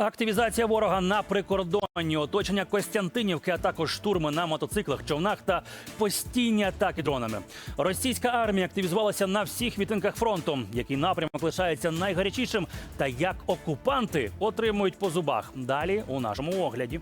Активізація ворога на прикордонні, оточення Костянтинівки, а також штурми на мотоциклах, човнах та постійні атаки дронами. Російська армія активізувалася на всіх відтинках фронту. Який напрямок лишається найгарячішим, та як окупанти отримують по зубах. Далі у нашому огляді.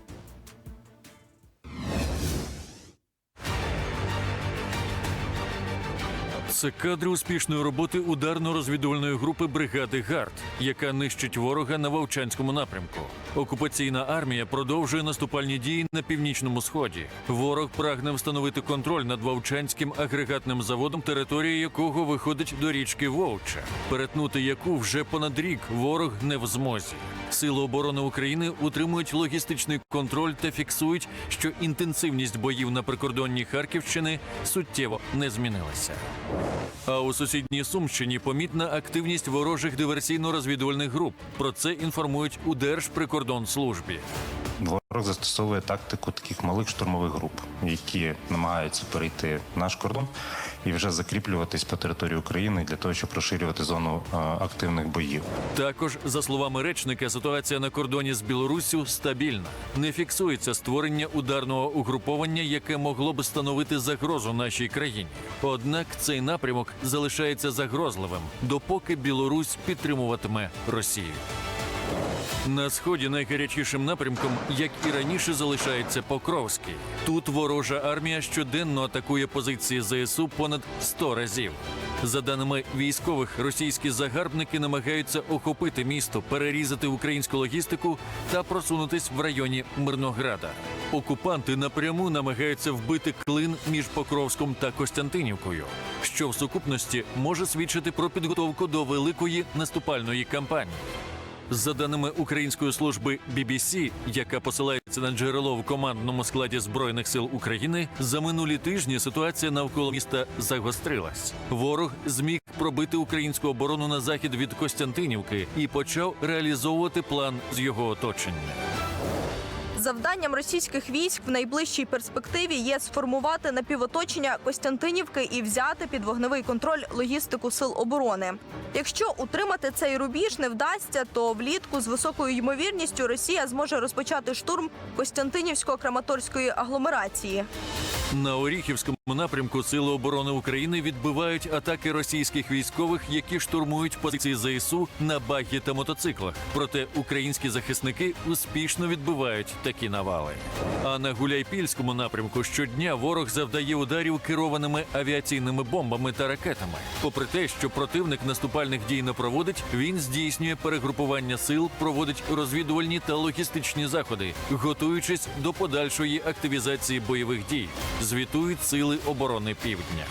Це кадри успішної роботи ударно-розвідувальної групи бригади ГАРД, яка нищить ворога на Вовчанському напрямку. Окупаційна армія продовжує наступальні дії на північному сході. Ворог прагне встановити контроль над Вовчанським агрегатним заводом, територія якого виходить до річки Вовча, перетнути яку вже понад рік ворог не в змозі. Сили оборони України утримують логістичний контроль та фіксують, що інтенсивність боїв на прикордонні Харківщини суттєво не змінилася. А у сусідній Сумщині помітна активність ворожих диверсійно-розвідувальних груп. Про це інформують у Держприкордонслужбі. Ворог застосовує тактику таких малих штурмових груп, які намагаються перейти наш кордон і вже закріплюватись по території України для того, щоб розширювати зону е, активних боїв. Також, за словами речника, ситуація на кордоні з Білоруссю стабільна. Не фіксується створення ударного угруповання, яке могло б становити загрозу нашій країні. Однак цей напрямок залишається загрозливим, допоки Білорусь підтримуватиме Росію. На сході найгарячішим напрямком, як і раніше, залишається Покровський. Тут ворожа армія щоденно атакує позиції ЗСУ понад 100 разів. За даними військових, російські загарбники намагаються охопити місто, перерізати українську логістику та просунутись в районі Мирнограда. Окупанти напряму намагаються вбити клин між Покровськом та Костянтинівкою, що в сукупності може свідчити про підготовку до великої наступальної кампанії. За даними української служби BBC, яка посилається на джерело в командному складі збройних сил України, за минулі тижні ситуація навколо міста загострилась. Ворог зміг пробити українську оборону на захід від Костянтинівки і почав реалізовувати план з його оточення. Завданням російських військ в найближчій перспективі є сформувати напівоточення Костянтинівки і взяти під вогневий контроль логістику сил оборони. Якщо утримати цей рубіж не вдасться, то влітку з високою ймовірністю Росія зможе розпочати штурм Костянтинівсько-Краматорської агломерації. На Оріхівському напрямку Сили оборони України відбивають атаки російських військових, які штурмують позиції ЗСУ на багі та мотоциклах. Проте українські захисники успішно відбивають такі навали. А на Гуляйпільському напрямку щодня ворог завдає ударів керованими авіаційними бомбами та ракетами. Попри те, що противник наступальних дій не проводить, він здійснює перегрупування сил, проводить розвідувальні та логістичні заходи, готуючись до подальшої активізації бойових дій. Звітують сили оборони півдня.